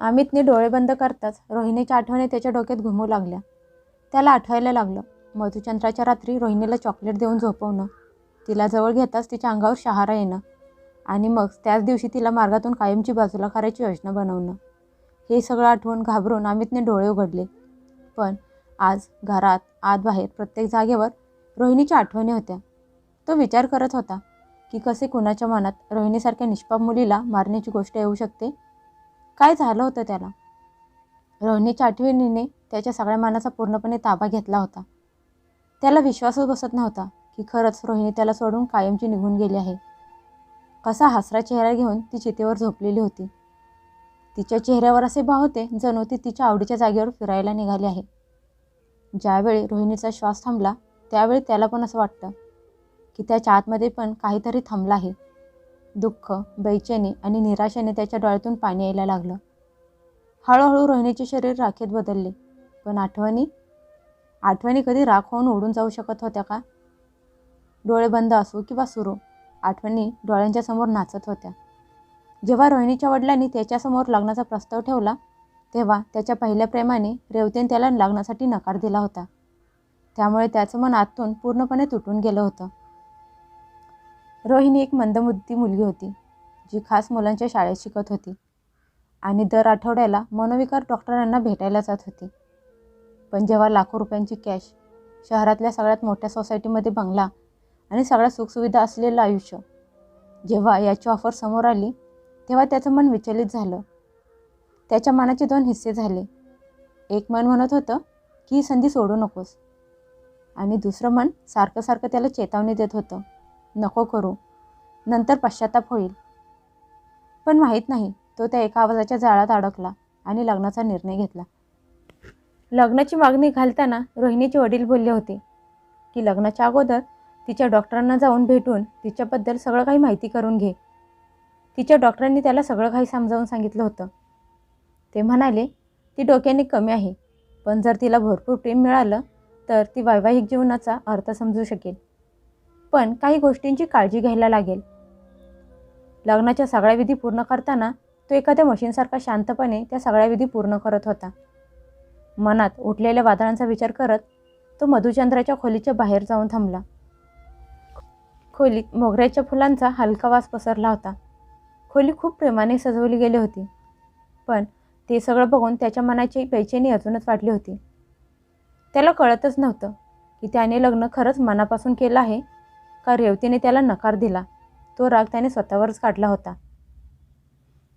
अमितने डोळे बंद करताच रोहिणीच्या आठवणी त्याच्या डोक्यात घुमू लागल्या. त्याला आठवायला लागलं मधुचंद्राच्या रात्री रोहिणीला चॉकलेट देऊन झोपवणं तिला जवळ घेताच तिच्या अंगावर शहारा येणं आणि मग त्याच दिवशी तिला मार्गातून कायमची बाजूला करायची योजना बनवणं. हे सगळं आठवून घाबरून अमितने डोळे उघडले. पण आज घरात आत बाहेर प्रत्येक जागेवर रोहिणीच्या आठवणी होत्या. तो विचार करत होता की कसे कुणाच्या मनात रोहिणीसारख्या निष्पाप मुलीला मारण्याची गोष्ट येऊ शकते? काय झालं होतं त्याला? रोहिणीच्या आठवणीने त्याच्या सगळ्या मनाचा पूर्णपणे ताबा घेतला होता. त्याला विश्वासच बसत नव्हता की खरंच रोहिणी त्याला सोडून कायमची निघून गेली आहे. कसा हसरा चेहरा घेऊन ती चितेवर झोपलेली होती. तिच्या चेहऱ्यावर असे भाव होते जणू ती तिच्या आवडीच्या जागेवर फिरायला निघाली आहे. ज्यावेळी रोहिणीचा श्वास थांबला त्यावेळी त्याला पण असं वाटतं की त्याच्या आतमध्ये पण काहीतरी थांबलं आहे. दुःख बेचैनी आणि निराशेने त्याच्या डोळ्यातून पाणी यायला लागलं. हळूहळू रोहिणीचे शरीर राखेत बदलले. पण आठवणी? आठवणी कधी राख होऊन उडून जाऊ शकत होत्या का? डोळे बंद असो किंवा सुरू आठवणी डोळ्यांच्या समोर नाचत होत्या. जेव्हा रोहिणीच्या वडिलांनी त्याच्यासमोर लग्नाचा प्रस्ताव ठेवला तेव्हा त्याच्या पहिल्या प्रेमाने रेवतीने त्याला लग्नासाठी नकार दिला होता. त्यामुळे त्याचं मन आतून पूर्णपणे तुटून गेलं होतं. रोहिणी एक मंदबुद्धी मुलगी होती जी खास मुलांच्या शाळेत शिकत होती. आणि दर आठवड्याला मनोविकार डॉक्टरांना भेटायला जात होती. पण जेव्हा लाखो रुपयांची कॅश शहरातल्या सगळ्यात मोठ्या सोसायटीमध्ये बंगला आणि सगळ्या सुखसुविधा असलेलं आयुष्य जेव्हा याची ऑफर समोर आली तेव्हा त्याचं मन विचलित झालं. त्याच्या मनाचे दोन हिस्से झाले. एक मन म्हणत होतं की ही संधी सोडू नकोस. आणि दुसरं मन सारखं सारखं त्याला चेतावणी देत होतं. नको करू. नंतर पश्चाताप होईल. पण माहीत नाही तो त्या एका आवाजाच्या जाळ्यात अडकला आणि लग्नाचा निर्णय घेतला. लग्नाची मागणी घालताना रोहिणीचे वडील बोलले होते की लग्नाच्या अगोदर तिच्या डॉक्टरांना जाऊन भेटून तिच्याबद्दल सगळं काही माहिती करून घे. तिच्या डॉक्टरांनी त्याला सगळं काही समजावून सांगितलं होतं. ते म्हणाले ती डोक्याने कमी आहे पण जर तिला भरपूर प्रेम मिळालं तर ती वैवाहिक जीवनाचा अर्थ समजू शकेल. पण काही गोष्टींची काळजी घ्यायला लागेल. लग्नाच्या सगळ्या विधी पूर्ण करताना तो एखाद्या मशीनसारखा शांतपणे त्या सगळ्या विधी पूर्ण करत होता. मनात उठलेल्या वादळांचा विचार करत तो मधुचंद्राच्या खोलीच्या बाहेर जाऊन थांबला. खोलीत मोगऱ्याच्या फुलांचा हलका वास पसरला होता. खोली खूप प्रेमाने सजवली गेली होती पण ते सगळं बघून त्याच्या मनाची बेचैनी अजूनच वाटली होती. त्याला कळतच नव्हतं की त्याने लग्न खरंच मनापासून केलं आहे का रेवतीने त्याला नकार दिला? तो राग त्याने स्वतःवरच काढला होता.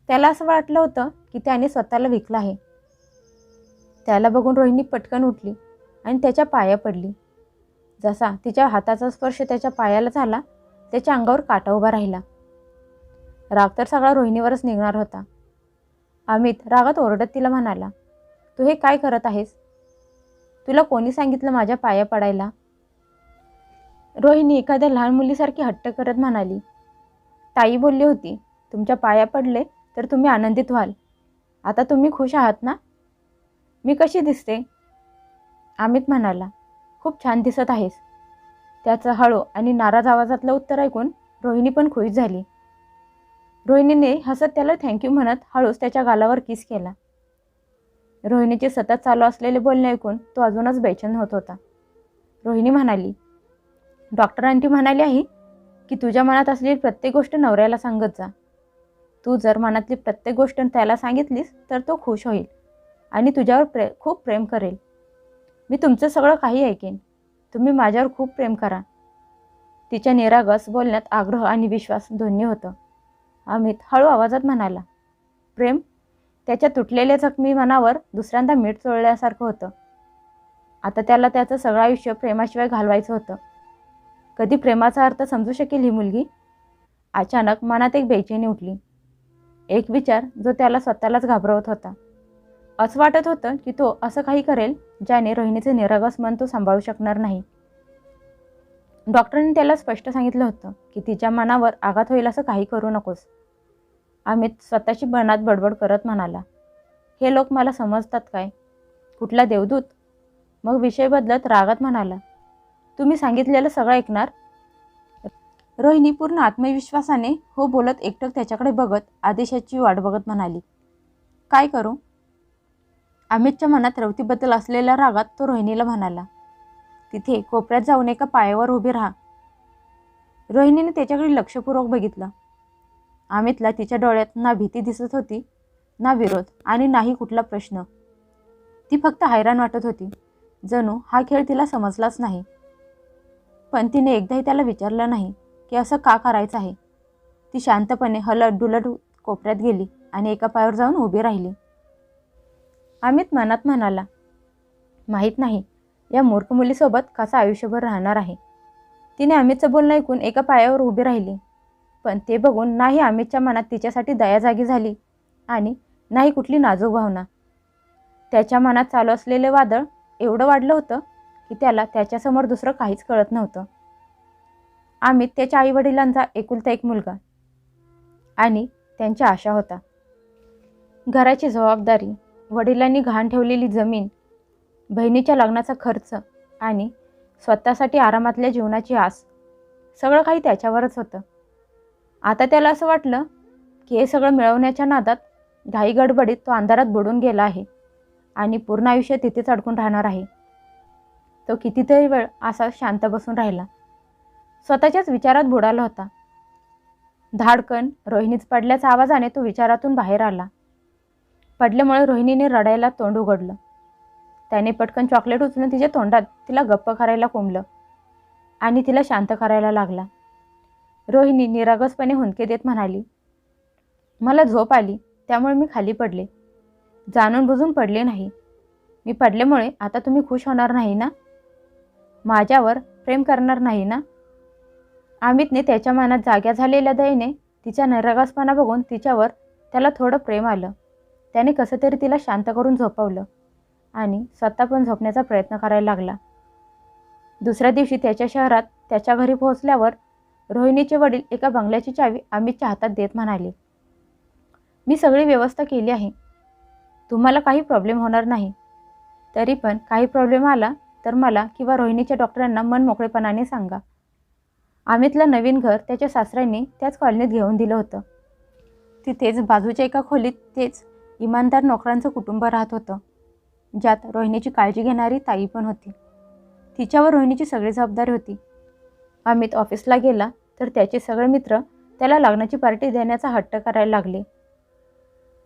त्याला असं वाटलं होतं की त्याने स्वतःला विकलं आहे. त्याला बघून रोहिणी पटकन उठली आणि त्याच्या पाया पडली. जसा तिच्या हाताचा स्पर्श त्याच्या पायाला झाला त्याच्या अंगावर काटा उभा राहिला. राग तर सगळा रोहिणीवरच निघणार होता. अमित रागात ओरडत तिला म्हणाला तू हे काय करत आहेस? तुला कोणी सांगितलं माझ्या पाया पडायला? रोहिणी एखाद्या लहान मुलीसारखी हट्ट करत म्हणाली ताई बोलली होती तुमच्या पाया पडले तर तुम्ही आनंदित व्हाल. आता तुम्ही खुश आहात ना? मी कशी दिसते? अमित म्हणाला खूप छान दिसत आहेस. त्याचं हळू आणि नाराज आवाजातलं उत्तर ऐकून रोहिणी पण खुश झाली. रोहिणीने हसत त्याला थँक्यू म्हणत हळूच त्याच्या गालावर किस केला. रोहिणीचे सतत चालू असलेले बोलणे ऐकून तो अजूनच बेचैन होत होता. रोहिणी म्हणाली डॉक्टर आंटी म्हणाली आहे की तुझ्या मनात असलेली प्रत्येक गोष्ट नवऱ्याला सांगत जा. तू जर मनातली प्रत्येक गोष्ट त्याला सांगितलीस तर तो खुश होईल आणि तुझ्यावर प्रे खूप प्रेम करेल. मी तुमचं सगळं काही ऐकेन. तुम्ही माझ्यावर खूप प्रेम करा. तिच्या निरागस बोलण्यात आग्रह आणि विश्वास दोन्ही होतं. अमित हळू आवाजात म्हणाला प्रेम? त्याच्या तुटलेल्या जखमी मनावर दुसऱ्यांदा मीठ चोळल्यासारखं होतं. आता त्याला त्याचं सगळं आयुष्य प्रेमाशिवाय घालवायचं होतं. कधी प्रेमाचा अर्थ समजू शकेल ही मुलगी? अचानक मनात एक बेचैनी उठली. एक विचार जो त्याला स्वतःलाच घाबरवत होता. असं वाटत होतं की तो असं काही करेल ज्याने रोहिणीचे निरागस मन तो सांभाळू शकणार नाही. डॉक्टरांनी त्याला स्पष्ट सांगितलं होतं की तिच्या मनावर आघात होईल असं काही करू नकोस. अमित स्वतःची मनात बडबड करत म्हणाला हे लोक मला समजतात काय? कुठला देवदूत? मग विषय बदलत रागात म्हणाला तुम्ही सांगितलेलं सगळं ऐकणार. रोहिणी पूर्ण आत्मविश्वासाने हो बोलत एकटक त्याच्याकडे बघत आदेशाची वाट बघत म्हणाली काय करू? अमितच्या मनात रवतीबद्दल असलेल्या रागात तो रोहिणीला म्हणाला तिथे कोपऱ्यात जाऊन एका पायावर उभी राहा. रोहिणीने त्याच्याकडे लक्षपूर्वक बघितलं. अमितला तिच्या डोळ्यात ना भीती दिसत होती ना विरोध आणि नाही कुठला प्रश्न. ती फक्त हैराण वाटत होती. जणू हा खेळ तिला समजलाच नाही. पण तिने एकदाही त्याला विचारलं नाही की असं का करायचं आहे. ती शांतपणे हलट डुलट कोपऱ्यात गेली आणि एका पायावर जाऊन उभी राहिली. अमित मनात म्हणाला माहीत नाही या मूर्ख मुलीसोबत कसं आयुष्यभर राहणार आहे? तिने अमितचं बोलणं ऐकून एका पायावर उभी राहिली. पण ते बघून नाही अमितच्या मनात तिच्यासाठी दया जागी झाली आणि नाही कुठली नाजूक भावना. त्याच्या मनात चालू असलेले वादळ एवढं वाढलं होतं की त्याला त्याच्यासमोर दुसरं काहीच कळत नव्हतं. अमित त्याच्या आईवडिलांचा एकुलता एक मुलगा आणि त्यांच्या आशा होता घराची जबाबदारी वडिलांनी घाण ठेवलेली जमीन बहिणीच्या लग्नाचा खर्च आणि स्वतःसाठी आरामातल्या जीवनाची आस सगळं काही त्याच्यावरच होतं. आता त्याला असं वाटलं की हे सगळं मिळवण्याच्या नादात घाई गडबडीत तो अंधारात बुडून गेला आहे आणि पूर्ण आयुष्य तिथेच अडकून राहणार आहे. तो कितीतरी वेळ असा शांत बसून राहिला. स्वतःच्याच विचारात बुडाला होता. धाडकन रोहिणीच पडल्याचा आवाजाने तो विचारातून बाहेर आला. पडल्यामुळे रोहिणीने रडायला तोंड उघडलं. त्याने पटकन चॉकलेट उचलून तिच्या तोंडात तिला गप्प करायला कोंबलं आणि तिला शांत करायला लागला. रोहिणी निरागसपणे हुंदके देत म्हणाली मला झोप आली त्यामुळे मी खाली पडले. जाणून बुजून पडले नाही. मी पडल्यामुळे आता तुम्ही खुश होणार नाही ना? माझ्यावर प्रेम करणार नाही ना? अमितने त्याच्या मनात जाग्या झालेल्या दयेने तिच्या निरागसपणा बघून तिच्यावर त्याला थोडं प्रेम आलं. त्याने कसं तरी तिला शांत करून झोपवलं आणि स्वतः पण झोपण्याचा प्रयत्न करायला लागला. दुसऱ्या दिवशी त्याच्या शहरात त्याच्या घरी पोहोचल्यावर रोहिणीचे वडील एका बंगल्याची चावी अमितच्या हातात देत म्हणाले मी सगळी व्यवस्था केली आहे. तुम्हाला काही प्रॉब्लेम होणार नाही. तरी पण काही प्रॉब्लेम आला तर मला किंवा रोहिणीच्या डॉक्टरांना मन मोकळेपणाने सांगा. अमितला नवीन घर त्याच्या सासऱ्यांनी त्याच कॉलनीत घेऊन दिलं होतं. तिथेच बाजूच्या एका खोलीत तेच इमानदार नोकरांचं कुटुंब राहत होतं. ज्यात रोहिणीची काळजी घेणारी ताई पण होती. तिच्यावर रोहिणीची सगळी जबाबदारी होती. अमित ऑफिसला गेला तर त्याचे सगळे मित्र त्याला लग्नाची पार्टी देण्याचा हट्ट करायला लागले.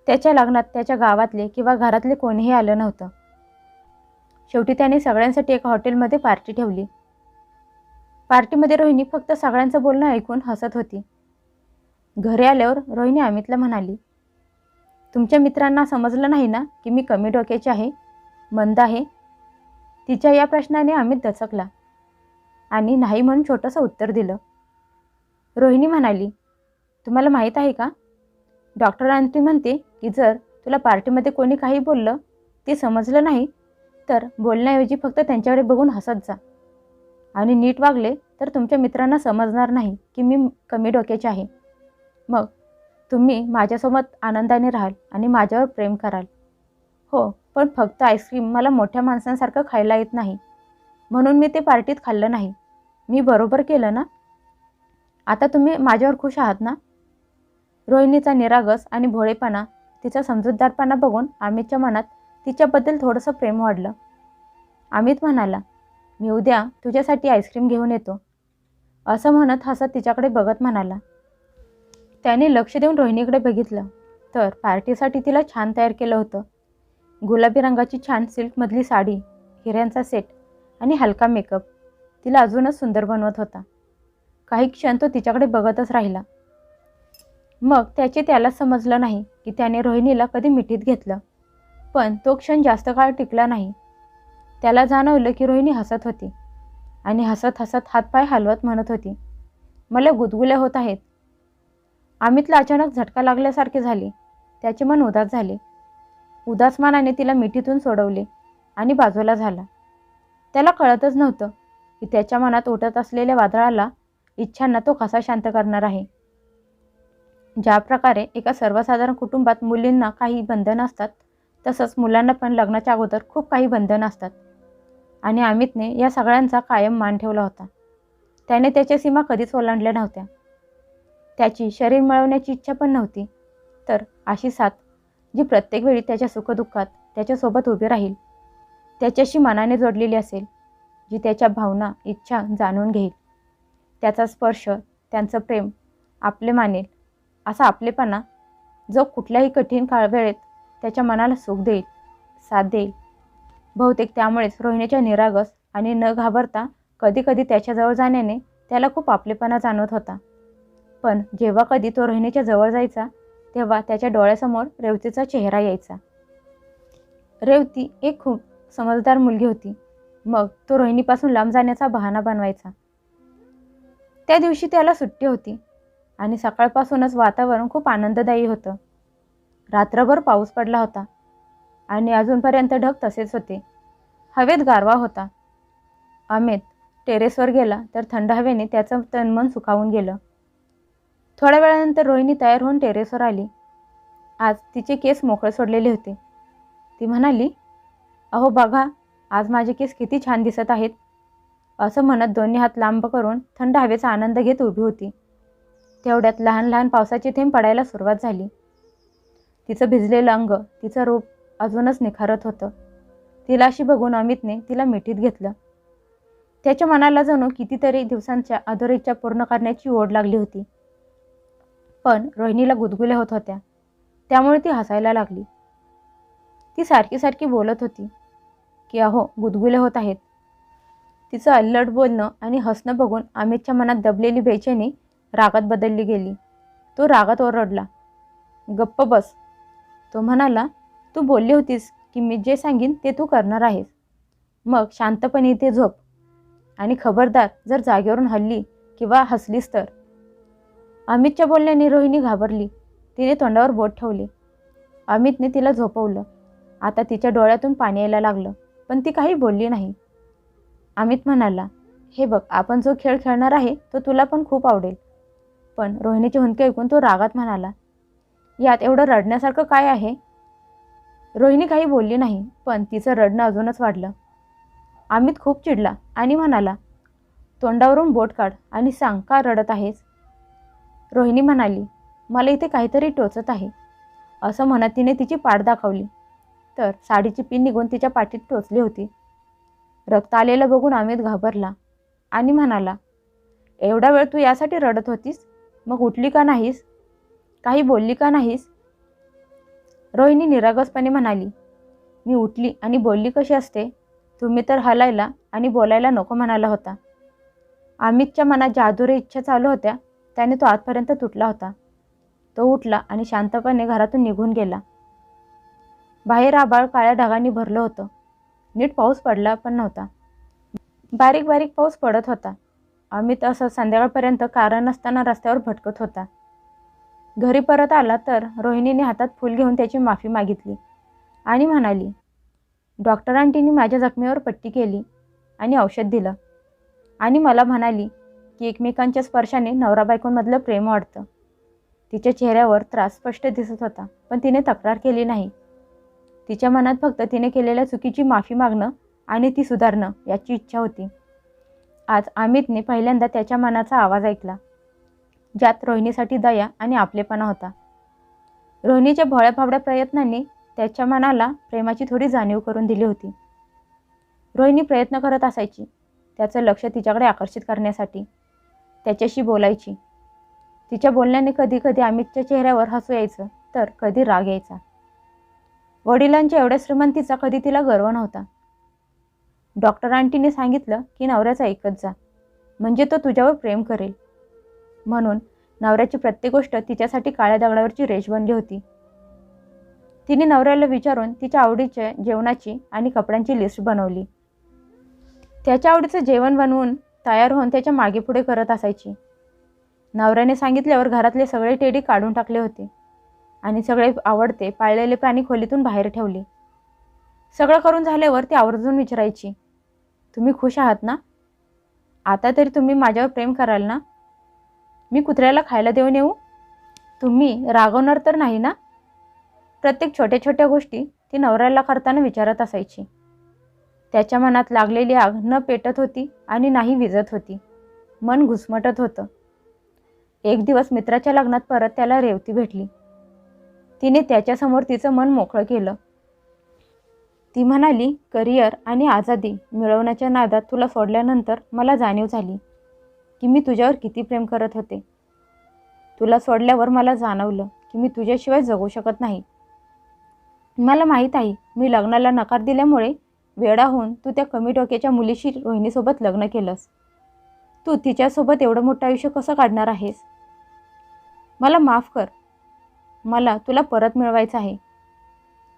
त्याच्या लग्नात त्याच्या गावातले किंवा घरातले कोणीही आलं नव्हतं. शेवटी त्याने सगळ्यांसाठी एका हॉटेलमध्ये पार्टी ठेवली. पार्टीमध्ये रोहिणी फक्त सगळ्यांचं बोलणं ऐकून हसत होती. घरी आल्यावर रोहिणी अमितला म्हणाली तुमच्या मित्रांना समजलं नाही ना की मी कमी डोक्याची आहे मंद आहे? तिच्या या प्रश्नाने अमित दचकला आणि नाही म्हणून छोटंसं उत्तर दिलं. रोहिणी म्हणाली तुम्हाला माहीत आहे का? डॉक्टर आंटी म्हणते की जर तुला पार्टीमध्ये कोणी काही बोललं ते समजलं नाही तर बोलण्याऐवजी फक्त त्यांच्याकडे बघून हसत जा. आणि नीट वागले तर तुमच्या मित्रांना समजणार नाही की मी कमी डोक्याचे आहे. मग तुम्ही माझ्यासोबत आनंदाने राहाल आणि माझ्यावर प्रेम कराल. हो पण फक्त आईस्क्रीम मला मोठ्या माणसांसारखं खायला येत नाही. म्हणून मी ते पार्टीत खाल्लं नाही. मी बरोबर केलं ना? आता तुम्ही माझ्यावर खुश आहात ना? रोहिणीचा निरागस आणि भोळेपणा तिचा समजूतदारपणा बघून अमितच्या मनात तिच्याबद्दल थोडंसं प्रेम वाढलं. अमित म्हणाला मी उद्या तुझ्यासाठी आईस्क्रीम घेऊन येतो. असं म्हणत हसत तिच्याकडे बघत म्हणाला. त्याने लक्ष देऊन रोहिणीकडे बघितलं. तर पार्टीसाठी तिला छान तयार केलं होतं. गुलाबी रंगाची छान सिल्कमधली साडी हिऱ्यांचा सेट आणि हलका मेकअप. तिला अजूनच सुंदर बनवत होता. काही क्षण तो तिच्याकडे बघतच राहिला. मग त्याचे त्याला समजलं नाही की त्याने रोहिणीला कधी मिठीत घेतलं. पण तो क्षण जास्त काळ टिकला नाही. त्याला जाणवलं की रोहिणी हसत होती आणि हसत हसत हातपाय हलवत म्हणत होती मला गुदगुल्या होत आहेत. अमितला अचानक झटका लागल्यासारखे झाले. त्याचे मन उदास झाले. उदास मनाने तिला मिठीतून सोडवले आणि बाजूला झाला. त्याला कळतच नव्हतं की त्याच्या मनात उठत असलेल्या वादळाला इच्छांना तो कसा शांत करणार आहे. ज्या प्रकारे एका सर्वसाधारण कुटुंबात मुलींना काही बंधनं असतात तसंच मुलांना पण लग्नाच्या अगोदर खूप काही बंधनं असतात. आणि अमितने या सगळ्यांचा कायम मान ठेवला होता. त्याने त्याच्या सीमा कधीच ओलांडल्या नव्हत्या. त्याची शरीर मिळवण्याची इच्छा पण नव्हती. तर अशी साथ जी प्रत्येक वेळी त्याच्या सुखदुःखात त्याच्यासोबत उभी राहील त्याच्याशी मनाने जोडलेली असेल जी त्याच्या भावना इच्छा जाणून घेईल. त्याचा स्पर्श त्यांचं प्रेम आपले मानेल असा आपलेपणा जो कुठल्याही कठीण काळ वेळेत त्याच्या मनाला सुख देईल साथ देईल. बहुतेक त्यामुळेच रोहिणीच्या निरागस आणि न घाबरता कधीकधी त्याच्याजवळ जाण्याने त्याला खूप आपलेपणा जाणवत होता. पण जेव्हा कधी तो रोहिणीच्या जवळ जायचा तेव्हा त्याच्या डोळ्यासमोर रेवतीचा चेहरा यायचा. रेवती एक खूप समजदार मुलगी होती. मग तो रोहिणीपासून लांब जाण्याचा बहाणा बनवायचा. त्या दिवशी त्याला सुट्टी होती आणि सकाळपासूनच वातावरण खूप आनंददायी होतं. रात्रभर पाऊस पडला होता. आणि अजूनपर्यंत ढग तसेच होते. हवेत गारवा होता. अमित टेरेसवर गेला तर थंड हवेने त्याचं तनमन सुखावून गेलं. थोड्या वेळानंतर रोहिणी तयार होऊन टेरेसवर आली. आज तिचे केस मोकळे सोडलेले होते. ती म्हणाली अहो बघा आज माझे केस किती छान दिसत आहेत. असं म्हणत दोन्ही हात लांब करून थंड हवेचा आनंद घेत उभी होती. तेवढ्यात लहान लहान पावसाचे थेंब पडायला सुरुवात झाली. तिचं भिजलेलं अंग तिचं रूप अजूनच निखारत होतं. तिला अशी बघून अमितने तिला मिठीत घेतलं. त्याच्या मनाला जणू कितीतरी दिवसांच्या अधोरेच्छा पूर्ण करण्याची ओढ लागली होती. पण रोहिणीला गुदगुल्या होत होत्या. त्यामुळे ती हसायला लागली. ती सारखी सारखी बोलत होती की अहो गुदगुले होत आहेत. तिचं अल्लड बोलणं आणि हसणं बघून अमितच्या मनात दबलेली बेचैनी रागात बदलली गेली. तो रागात ओरडला गप्प बस तो म्हणाला तू बोलली होतीस की मी जे सांगीन ते तू करणार आहेस. मग शांतपणे इथे झोप आणि खबरदार जर जागेवरून हल्ली किंवा हसलीस तर? अमितच्या बोलण्याने रोहिणी घाबरली. तिने तोंडावर बोट ठेवले. अमितने तिला झोपवलं. आता तिच्या डोळ्यातून पाणी यायला लागलं पण ती काही बोलली नाही. अमित म्हणाला हे बघ आपण जो खेळ खेळणार आहे तो तुला पण खूप आवडेल. पण रोहिणीचे हुंदके ऐकून तो रागात म्हणाला यात एवढं रडण्यासारखं काय आहे? रोहिणी काही बोलली नाही पण तिचं रडणं अजूनच वाढलं. अमित खूप चिडला आणि म्हणाला तोंडावरून बोट काढ आणि सांग का रडत आहेस? रोहिणी म्हणाली मला इथे काहीतरी टोचत आहे. असं म्हणत तिने तिची पाठ दाखवली. तर साडीची पिन निघून तिच्या पाठीत टोचली होती. रक्त आलेलं बघून अमित घाबरला आणि म्हणाला एवढा वेळ तू यासाठी रडत होतीस? मग उठली का नाहीस? काही बोलली का नाहीस? रोहिणी निरागसपणे म्हणाली मी उठली आणि बोलली कशी असते? तुम्ही तर हलायला आणि बोलायला नको म्हणाला होता. अमितच्या मनात ज्या अधुऱ्या इच्छा चालू होत्या त्याने तो आतपर्यंत तुटला होता. तो उठला आणि शांतपणे घरातून निघून गेला. बाहेर आबाळ काळ्या ढगांनी भरलं होतं. नीट पाऊस पडला पण नव्हता. बारीक बारीक पाऊस पडत होता. अमित असं संध्याकाळपर्यंत कारण नसताना रस्त्यावर भटकत होता. घरी परत आला तर रोहिणीने हातात फूल घेऊन त्याची माफी मागितली आणि म्हणाली डॉक्टर आंटीनी माझ्या जखमेवर पट्टी केली आणि औषध दिलं आणि मला म्हणाली की एकमेकांच्या स्पर्शाने नवरा बायकोंमधलं प्रेम वाढतं. तिच्या चेहऱ्यावर त्रास स्पष्ट दिसत होता पण तिने तक्रार केली नाही. तिच्या मनात फक्त तिने केलेल्या चुकीची माफी मागणं आणि ती सुधारणं याची इच्छा होती. आज अमितने पहिल्यांदा त्याच्या मनाचा आवाज ऐकला. ज्यात रोहिणीसाठी दया आणि आपलेपणा होता. रोहिणीच्या भोळ्या भावड्या प्रयत्नांनी त्याच्या मनाला प्रेमाची थोडी जाणीव करून दिली होती. रोहिणी प्रयत्न करत असायची त्याचं लक्ष तिच्याकडे आकर्षित करण्यासाठी त्याच्याशी बोलायची. तिच्या बोलण्याने कधी कधी अमितच्या चेहऱ्यावर हसू यायचं तर कधी राग यायचा. वडिलांच्या एवढ्या श्रीमंतीचा कधी तिला गर्व नव्हता. डॉक्टर आंटीने सांगितलं की नवऱ्याचा ऐकत जा म्हणजे तो तुझ्यावर प्रेम करेल. म्हणून नवऱ्याची प्रत्येक गोष्ट तिच्यासाठी काळ्या दगडावरची रेष बनली होती. तिने नवऱ्याला विचारून तिच्या आवडीच्या जेवणाची आणि कपड्यांची लिस्ट बनवली. त्याच्या आवडीचं जेवण बनवून तयार होऊन त्याच्यामागे पुढे करत असायची. नवऱ्याने सांगितल्यावर घरातले सगळे टेडी काढून टाकले होते आणि सगळे आवडते पाळलेले प्राणी खोलीतून बाहेर ठेवले. सगळं करून झाल्यावर ती आवर्जून विचारायची तुम्ही खुश आहात ना? आता तरी तुम्ही माझ्यावर प्रेम कराल ना? मी कुत्र्याला खायला देऊन येऊ? तुम्ही रागवणार तर नाही ना? प्रत्येक छोट्या छोट्या गोष्टी ती नवऱ्याला करताना विचारत असायची. त्याच्या मनात लागलेली आग न पेटत होती आणि नाही विजत होती. मन घुसमटत होतं. एक दिवस मित्राच्या लग्नात परत त्याला रेवती भेटली. तिने त्याच्यासमोर तिचं मन मोकळं केलं. ती म्हणाली करिअर आणि आझादी मिळवण्याच्या नादात तुला सोडल्यानंतर मला जाणीव झाली. की मी तुझ्यावर किती प्रेम करत होते. तुला सोडल्यावर मला जाणवलं की मी तुझ्याशिवाय जगू शकत नाही. मला माहीत आहे मी लग्नाला नकार दिल्यामुळे वेडा होऊन तू त्या कमी डोक्याच्या मुलीशी रोहिणीसोबत लग्न केलंस. तू तिच्यासोबत एवढं मोठं आयुष्य कसं काढणार आहेस? मला माफ कर. मला तुला परत मिळवायचं आहे.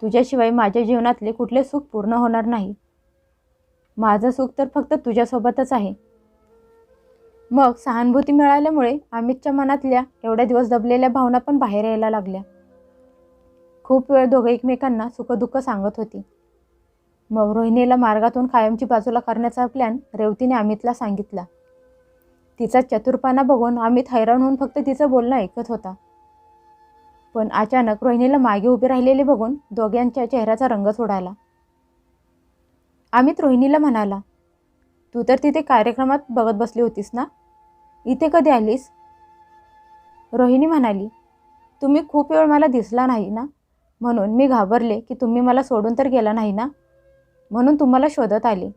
तुझ्याशिवाय माझ्या जीवनातले कुठले सुख पूर्ण होणार नाही. माझं सुख तर फक्त तुझ्यासोबतच आहे. मग सहानुभूती मिळाल्यामुळे अमितच्या मनातल्या एवढ्या दिवस दबलेल्या भावना पण बाहेर यायला लागल्या. खूप वेळ दोघं एकमेकांना सुखदुःख सांगत होती. मग रोहिणीला मार्गातून कायमची बाजूला करण्याचा प्लॅन रेवतीने अमितला सांगितला. तिचा चतुरपणा बघून अमित हैराण होऊन फक्त तिचं बोलणं ऐकत होता. पण अचानक रोहिणीला मागे उभे राहिलेले बघून दोघांच्या चेहऱ्याचा रंग सोडायला. अमित रोहिणीला म्हणाला तू तर तिथे कार्यक्रमात बघत बसली होतीस ना? इथे कधी आलीस? रोहिणी म्हणाली तुम्ही खूप वेळ मला दिसला नाही ना? म्हणून मी घाबरले की तुम्ही मला सोडून तर गेला नाही ना? म्हणून तुम्हाला शोधत आले.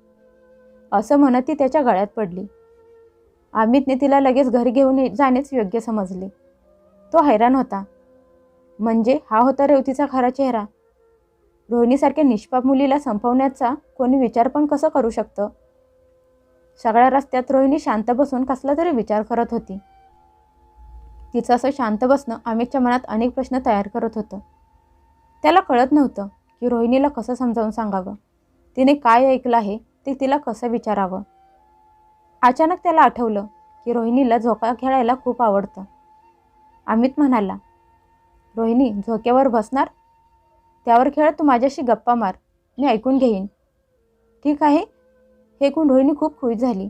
असं म्हणत ती त्याच्या गळ्यात पडली. अमितने तिला लगेच घरी घेऊन जाणेच योग्य समजले. तो हैराण होता. म्हणजे हा होता रेवतीचा खरा चेहरा? रोहिणीसारख्या निष्पाप मुलीला संपवण्याचा कोणी विचार पण कसं करू शकतं? सगळ्या रस्त्यात रोहिणी शांत बसून कसला तरी विचार करत होती. तिचं असं शांत बसणं अमितच्या मनात अनेक प्रश्न तयार करत होतं. त्याला कळत नव्हतं की रोहिणीला कसं समजावून सांगावं. तिने काय ऐकलं आहे ते तिला कसं विचारावं. अचानक त्याला आठवलं की रोहिणीला झोका खेळायला खूप आवडतं. अमित म्हणाला रोहिणी झोक्यावर बसणार? त्यावर खेळ तू माझ्याशी गप्पा मार. मी ऐकून घेईन. ठीक आहे. हे ऐकून रोहिणी खूप खुश झाली.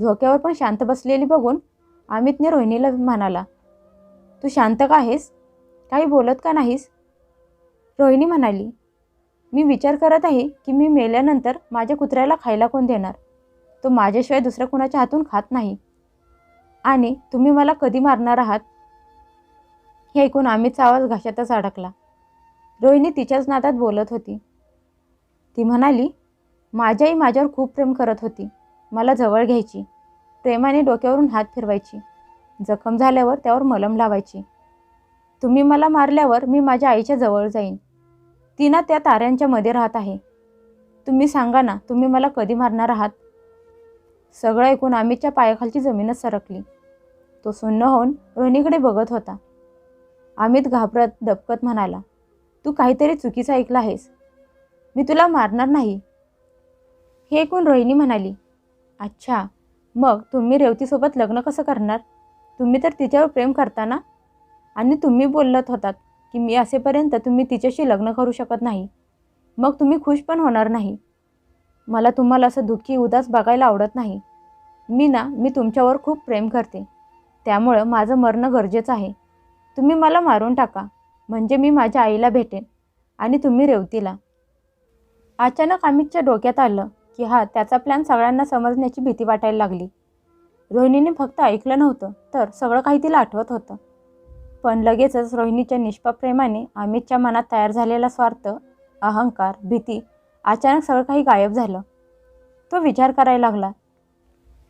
झोक्यावर पण शांत बसलेली बघून अमितने रोहिणीला म्हणाला तू शांत का आहेस? काही बोलत का नाहीस? रोहिणी म्हणाली मी विचार करत आहे की मी मेल्यानंतर माझ्या कुत्र्याला खायला कोण देणार? तो माझ्याशिवाय दुसऱ्या कुणाच्या हातून खात नाही. आणि तुम्ही मला कधी मारणार आहात? हे ऐकून अमितचा आवाज घशातच अडकला. रोहिणी तिच्याच नादात बोलत होती. ती म्हणाली माझी आई माझ्यावर खूप प्रेम करत होती. मला जवळ घ्यायची. प्रेमाने डोक्यावरून हात फिरवायची. जखम झाल्यावर त्यावर मलम लावायची. तुम्ही मला मारल्यावर मी माझ्या आईच्या जवळ जाईन. ती ना त्या ताऱ्यांच्या मध्ये राहत आहे. तुम्ही सांगा ना तुम्ही मला कधी मारणार आहात? सगळं ऐकून अमितच्या पायाखालची जमीनच सरकली. तो सुन्न होऊन रोहिणीकडे बघत होता. अमित घाबरत दबकत म्हणाला तू काहीतरी चुकीचं ऐकलं आहेस. मी तुला मारणार नाही. हे ऐकून रोहिणी म्हणाली अच्छा मग तुम्ही रेवतीसोबत लग्न कसं करणार? तुम्ही तर तिच्यावर प्रेम करता ना? आणि तुम्ही बोलत होतात की मी असेपर्यंत तुम्ही तिच्याशी लग्न करू शकत नाही. मग तुम्ही खुश पण होणार नाही. मला तुम्हाला असं दुःखी उदास बघायला आवडत नाही. मी ना मी तुमच्यावर खूप प्रेम करते. त्यामुळं माझं मरणं गरजेचं आहे. तुम्ही मला मारून टाका. म्हणजे मी माझ्या आईला भेटेन आणि तुम्ही रेवतीला. अचानक अमितच्या डोक्यात आलं की हा त्याचा प्लॅन सगळ्यांना समजण्याची भीती वाटायला लागली. रोहिणीने फक्त ऐकलं नव्हतं तर सगळं काही तिला आठवत होतं. पण लगेचच रोहिणीच्या निष्पाप प्रेमाने अमितच्या मनात तयार झालेला स्वार्थ अहंकार भीती अचानक सगळं काही गायब झालं. तो विचार करायला लागला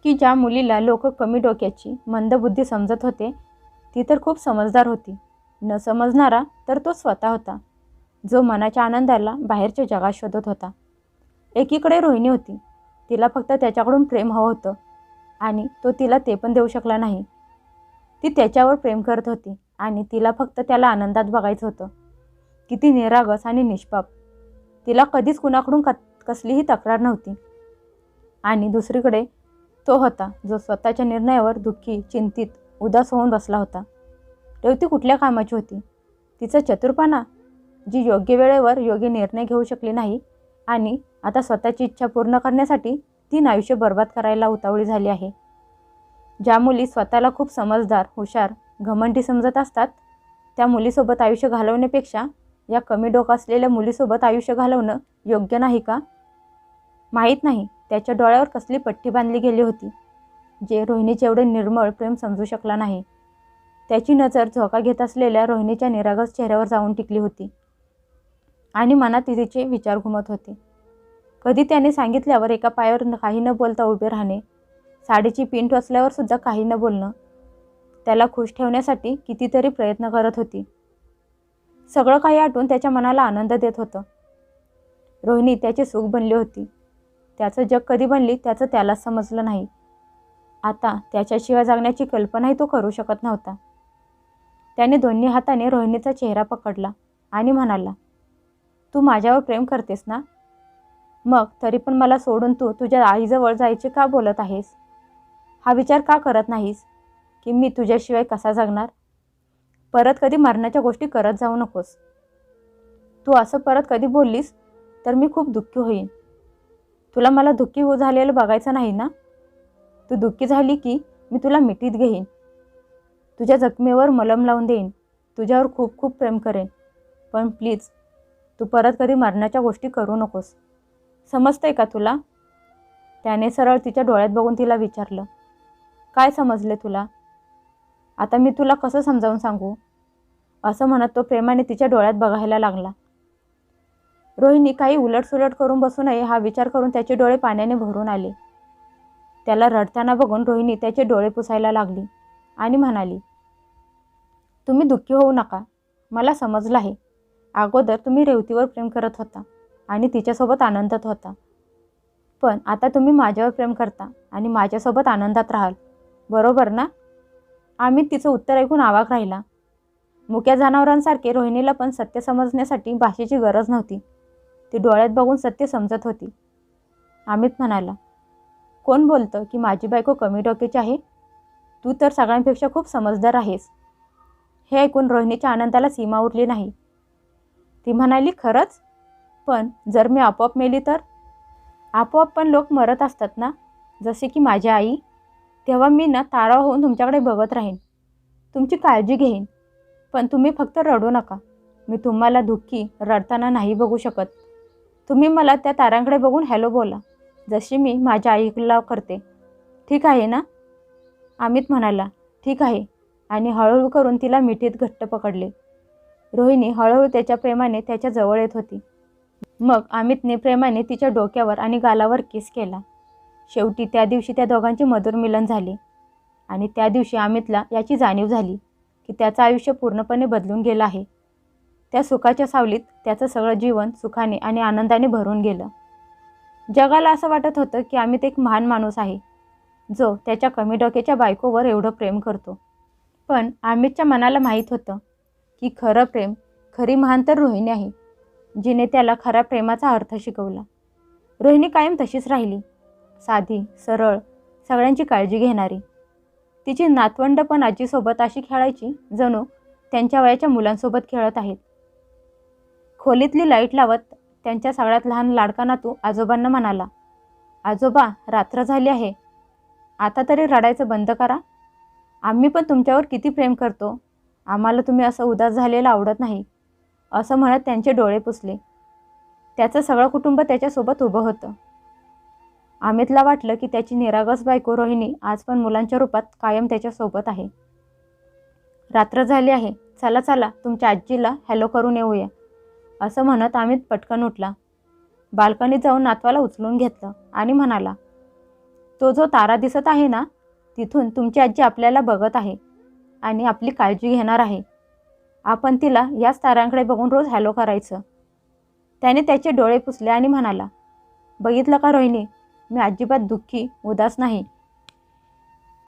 की ज्या मुलीला लोक कमी डोक्याची मंदबुद्धी समजत होते ती तर खूप समजदार होती. न समजणारा तर तो स्वतः होता जो मनाच्या आनंदाला बाहेरच्या जगात शोधत होता. एकीकडे रोहिणी होती. तिला फक्त त्याच्याकडून प्रेम हवं होतं. आणि तो तिला ते पण देऊ शकला नाही. ती त्याच्यावर प्रेम करत होती आणि तिला फक्त त्याला आनंदात बघायचं होतं. किती निरागस आणि निष्पाप. तिला कधीच कुणाकडून क कसलीही तक्रार नव्हती. आणि दुसरीकडे तो होता जो स्वतःच्या निर्णयावर दुःखी चिंतित उदास होऊन बसला होता. रेवती कुठल्या कामाची होती? तिचा चतुरपणा? जी योग्य वेळेवर योग्य निर्णय घेऊ शकली नाही आणि आता स्वतःची इच्छा पूर्ण करण्यासाठी तीन आयुष्य बर्बाद करायला उतावळी झाली आहे. ज्या मुली स्वतःला खूप समजदार हुशार घमंडी समजत असतात त्या मुलीसोबत आयुष्य घालवण्यापेक्षा या कमी डोकं असलेल्या मुलीसोबत आयुष्य घालवणं योग्य नाही का? माहीत नाही त्याच्या डोळ्यावर कसली पट्टी बांधली गेली होती. जे रोहिणीचे एवढे निर्मळ प्रेम समजू शकला नाही. त्याची नजर झोका घेत असलेल्या रोहिणीच्या निरागस चेहऱ्यावर जाऊन टिकली होती. आणि मनात तिचे विचार घुमत होते. कधी त्याने सांगितल्यावर एका पायावर काही न बोलता उभे राहणे साडीची पिंट असल्यावर सुद्धा काही न बोलणं त्याला खुश ठेवण्यासाठी कितीतरी प्रयत्न करत होती. सगळं काही आटून त्याच्या मनाला आनंद देत होतं. रोहिणी त्याची सुख बनली होती. त्याचं जग कधी बनली त्याचं त्यालाच समजलं नाही. आता त्याच्याशिवाय जगण्याची कल्पनाही तो करू शकत नव्हता. त्याने दोन्ही हाताने रोहिणीचा चेहरा पकडला आणि म्हणाला तू माझ्यावर प्रेम करतेस ना? मग तरी पण मला सोडून तू तुझ्या आईजवळ जायचे का बोलत आहेस? हा विचार का करत नाहीस? की मी तुझ्याशिवाय कसा जगणार? परत कधी मरण्याच्या गोष्टी करत जाऊ नकोस. तू असं परत कधी बोललीस तर मी खूप दुःखी होईन. तुला मला दुःखी हो झालेलं बघायचं नाही ना? तू दुःखी झाली की मी तुला मिठीत घेईन. तुझ्या जखमेवर मलम लावून देईन. तुझ्यावर खूप खूप प्रेम करेन. पण प्लीज तू परत कधी मरण्याच्या गोष्टी करू नकोस. समजतंय का तुला? त्याने सरळ तिच्या डोळ्यात बघून तिला विचारलं. काय समजले तुला? आता मी तुला कसं समजावून सांगू? असं म्हणत तो प्रेमाने तिच्या डोळ्यात बघायला लागला. रोहिणी काही उलटसुलट करून बसू नये हा विचार करून त्याचे डोळे पाण्याने भरून आले. त्याला रडताना बघून रोहिणी त्याचे डोळे पुसायला लागली आणि म्हणाली तुम्ही दुःखी होऊ नका. मला समजलं आहे. अगोदर तुम्ही रेवतीवर प्रेम करत होता. आणि तिच्यासोबत आनंदात होता. पण आता तुम्ही माझ्यावर प्रेम करता आणि माझ्यासोबत आनंदात राहाल. बरोबर ना? आम्ही तिचं उत्तर ऐकून आवाक राहिला. मुक्या जनावरांसारखे रोहिणीला पण सत्य समजण्यासाठी भाषेची गरज नव्हती. ती डोळ्यात बघून सत्य समजत होती. अमित म्हणाला कोण बोलतं की माझी बायको कमी डोक्याची आहे? तू तर सगळ्यांपेक्षा खूप समजदार आहेस. हे ऐकून रोहिणीच्या आनंदाला सीमा उरली नाही. ती म्हणाली खरंच? पण जर मी आपोआप मेली तर? आपोआप पण लोक मरत असतात ना? जसे की माझी आई. तेव्हा मी ना तारा होऊन तुमच्याकडे बघत राहीन. तुमची काळजी घेईन. पण तुम्ही फक्त रडू नका. मी तुम्हाला दुःखी रडताना नाही बघू शकत. तुम्ही मला त्या तारांकडे बघून हॅलो बोला. जशी मी माझ्या आईला करते. ठीक आहे ना? अमित म्हणाला. ठीक आहे. आणि हळूहळू करून तिला मिठीत घट्ट पकडले. रोहिणी हळूहळू त्याच्या प्रेमाने त्याच्याजवळ येत होती. मग अमितने प्रेमाने तिच्या डोक्यावर आणि गालावर किस केला. शेवटी त्या दिवशी त्या दोघांचे मधुर मिलन झाले आणि त्या दिवशी अमितला याची जाणीव झाली की त्याचं आयुष्य पूर्णपणे बदलून गेलं आहे. त्या सुखाच्या सावलीत त्याचं सगळं जीवन सुखाने आणि आनंदाने भरून गेलं. जगाला असं वाटत होतं की अमित एक महान माणूस आहे जो त्याच्या कमी डोक्याच्या बायकोवर एवढं प्रेम करतो. पण अमितच्या मनाला माहीत होतं की खरं प्रेम खरी महान तर रोहिणी आहे. जिने त्याला खऱ्या प्रेमाचा अर्थ शिकवला. रोहिणी कायम तशीच राहिली. साधी सरळ सगळ्यांची काळजी घेणारी. तिची नातवंड पण आजीसोबत अशी खेळायची जणू त्यांच्या वयाच्या मुलांसोबत खेळत आहेत. खोलीतली लाइट लावत त्यांच्या सगळ्यात लहान लाडका नातू आजोबांना म्हणाला आजोबा रात्र झाली आहे. आता तरी रडायचं बंद करा. आम्ही पण तुमच्यावर किती प्रेम करतो. आम्हाला तुम्ही असं उदास झालेलं आवडत नाही. असं म्हणत त्यांचे डोळे पुसले. त्याचं सगळं कुटुंब त्याच्यासोबत उभं होतं. अमितला वाटलं की त्याची निरागस बायको रोहिणी आज पण मुलांच्या रूपात कायम त्याच्यासोबत आहे. रात्र झाली आहे. चला चला तुमच्या आजीला हॅलो करून येऊया. असं म्हणत अमित पटकन उठला. बाल्कनीत जाऊन नातवाला उचलून घेतलं आणि म्हणाला तो जो तारा दिसत आहे ना तिथून तुमची आजी आपल्याला बघत आहे आणि आपली काळजी घेणार आहे. आपण तिला याच तारांकडे बघून रोज हॅलो करायचं. त्याने त्याचे डोळे पुसले आणि म्हणाला बघितलं का रोहिणी? मी अजिबात दुःखी उदास नाही.